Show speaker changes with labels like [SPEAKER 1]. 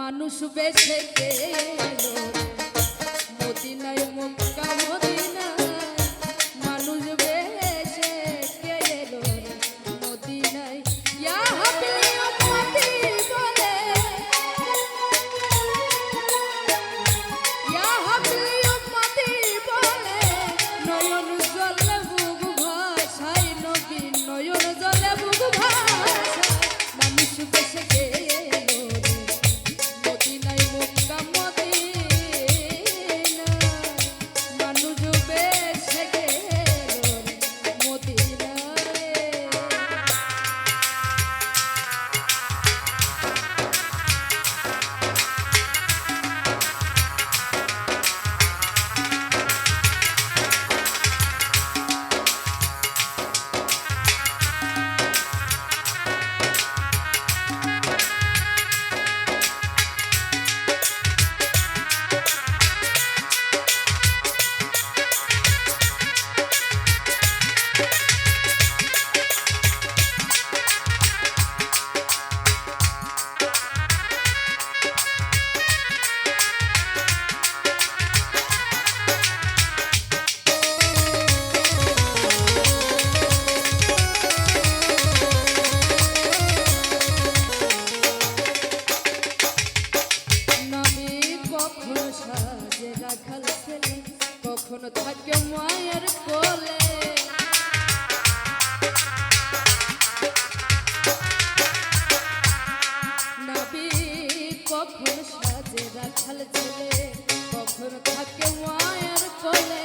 [SPEAKER 1] মানুষ বেছে গেল। মোদিনায় মক্কা মদিনা কখনো সাজে রাখাল ছেলে, কখনো থাকে মায়ের কোলে। নবী, কখনো সাজে রাখাল ছেলে, কখনো থাকে মায়ের কোলে।